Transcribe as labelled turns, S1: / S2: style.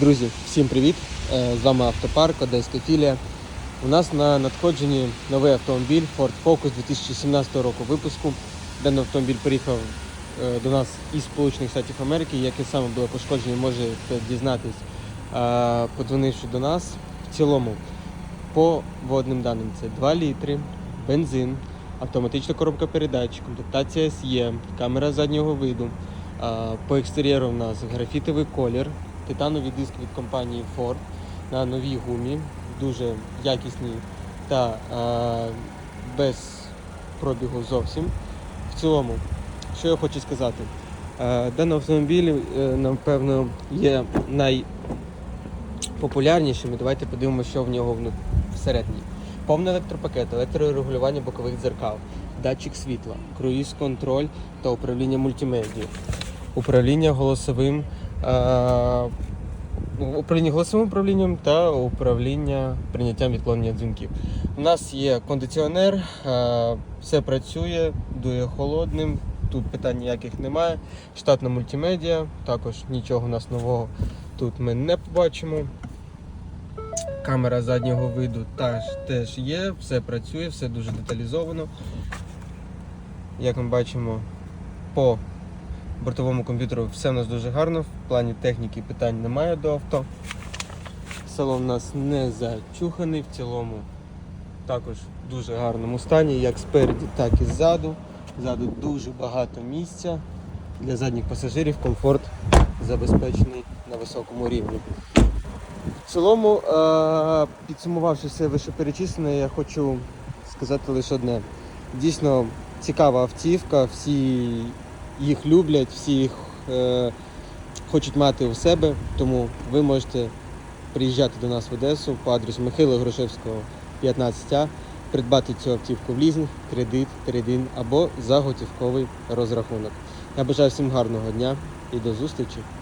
S1: Друзі, всім привіт! Е, З вами Автопарк, Одеська філія. У нас на надходженні новий автомобіль Ford Focus 2017 року випуску. Даний автомобіль приїхав е, до нас із Сполучених Штатів Америки. Яке саме було пошкодження, можете дізнатись, подзвонивши до нас. В цілому, по водним даним, це 2 літри, бензин, автоматична коробка передач, комплектація SE, камера заднього виду. По екстер'єру у нас графітовий колір, титанові диски від компанії Ford на новій гумі, дуже якісні та а, без пробігу зовсім. В цілому, що я хочу сказати, а, даний автомобіль, е, напевно, є найпопулярнішим. Давайте подивимося, що в нього всередині. Повний електропакет, електрорегулювання бокових дзеркал, датчик світла, круїз-контроль та управління мультимедією управління голосовим, е, управління голосовим управлінням та управління прийняттям відклонення дзвінків. У нас є кондиціонер, все працює, дує холодним, тут питань ніяких немає. Штатна мультимедіа, також нічого у нас нового тут ми не побачимо. Камера заднього виду теж є, все працює, все дуже деталізовано. Як ми бачимо, по бортовому комп'ютеру все у нас дуже гарно. В плані техніки питань немає до авто. Салон у нас не зачуханий в цілому. Також в дуже гарному стані, як спереді, так і ззаду. Ззаду дуже багато місця. Для задніх пасажирів комфорт забезпечений на високому рівні. В цілому, е, підсумувавши все вищеперечислене, я хочу сказати лише одне. Дійсно цікава автівка, всі їх люблять, всі їх е, хочуть мати у себе, тому ви можете приїжджати до нас в Одесу по адресу Михайла Грушевського, 15А, придбати цю автівку в лізинг, кредит, трейдин або за готівковий розрахунок. Я бажаю всім гарного дня і до зустрічі!